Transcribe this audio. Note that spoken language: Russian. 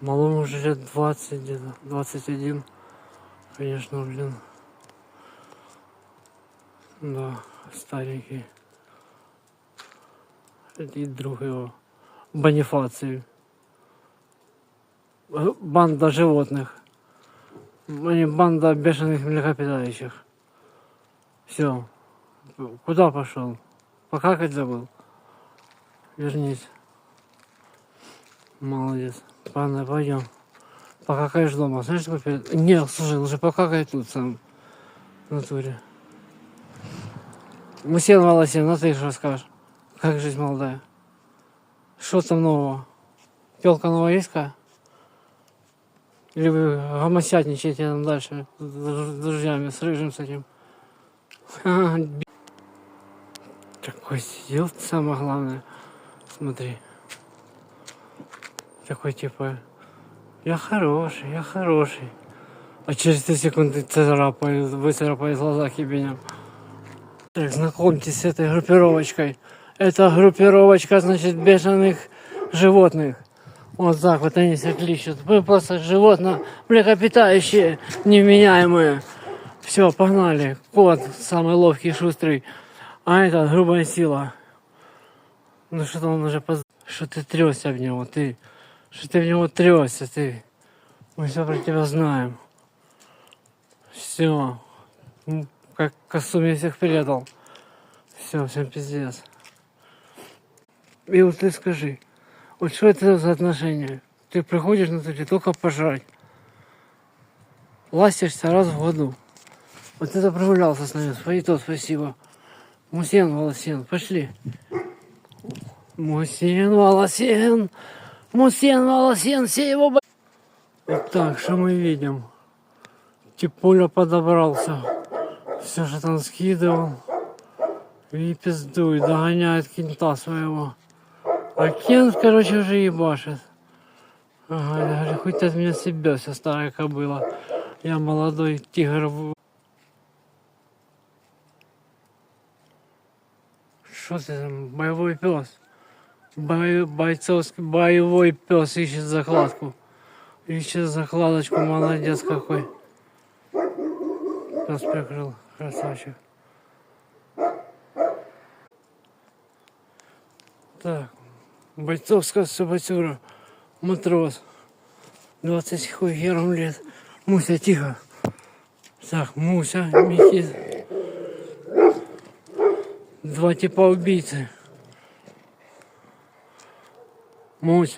Малому уже лет 20 где-то, 21. Конечно, блин. Да, старенький. И друг его. Бонифаций. Банда животных. Они банда бешеных млекопитающих. Все. Куда пошел? Покакать забыл? Вернись. Молодец. Ладно, пойдем. Покакаешь дома. Знаешь, что перед... Нет, слушай, лучше покакай тут сам. В натуре. Мусен Волосин, ну ты что расскажешь? Как жизнь молодая? Что там нового? Пелка новая есть? Или вы гомосятничаете там дальше с друзьями, с рыжим с этим? Такой сидел, самое главное. Смотри. Такой типа, я хороший, я хороший. А через три секунды царапает, выцарапает глаза кибенем. Так, знакомьтесь с этой группировочкой. Это группировочка, значит, бешеных животных. Вот так вот они себя кличут. Мы просто животно млекопитающие, невменяемые. Все, погнали. Кот самый ловкий, шустрый. А это грубая сила. Ну что-то он уже поз... Что ты трёсся в него, ты? Что ты в него трёсся, ты? Мы все про тебя знаем. Все. Как Касуми всех предал. Все, всем пиздец. И вот ты скажи, вот что это за отношения? Ты приходишь на тебе только пожрать. Ластишься раз в году. Вот это прогулялся с нами. И то спасибо. Мусен, Волосен, пошли. Мусен, Волосен. Мусен, Волосен, все его... Итак, что мы видим? Типуля подобрался. Все, что там скидывал. И пиздует, догоняет кента своего. А Кент, короче, уже ебашит. Ага, я говорю, хоть ты от меня съебёшься, старая кобыла. Я молодой тигр. Что ты там, боевой пес? Бой, бойцовский, боевой пес ищет закладку. Ищет закладочку, молодец какой. Пес прикрыл, красавчик. Так, бойцовская собацюра, матрос. 20 хуй лет. Муся, тихо. Так, Муся, Микит. Два типа убийцы. Муся.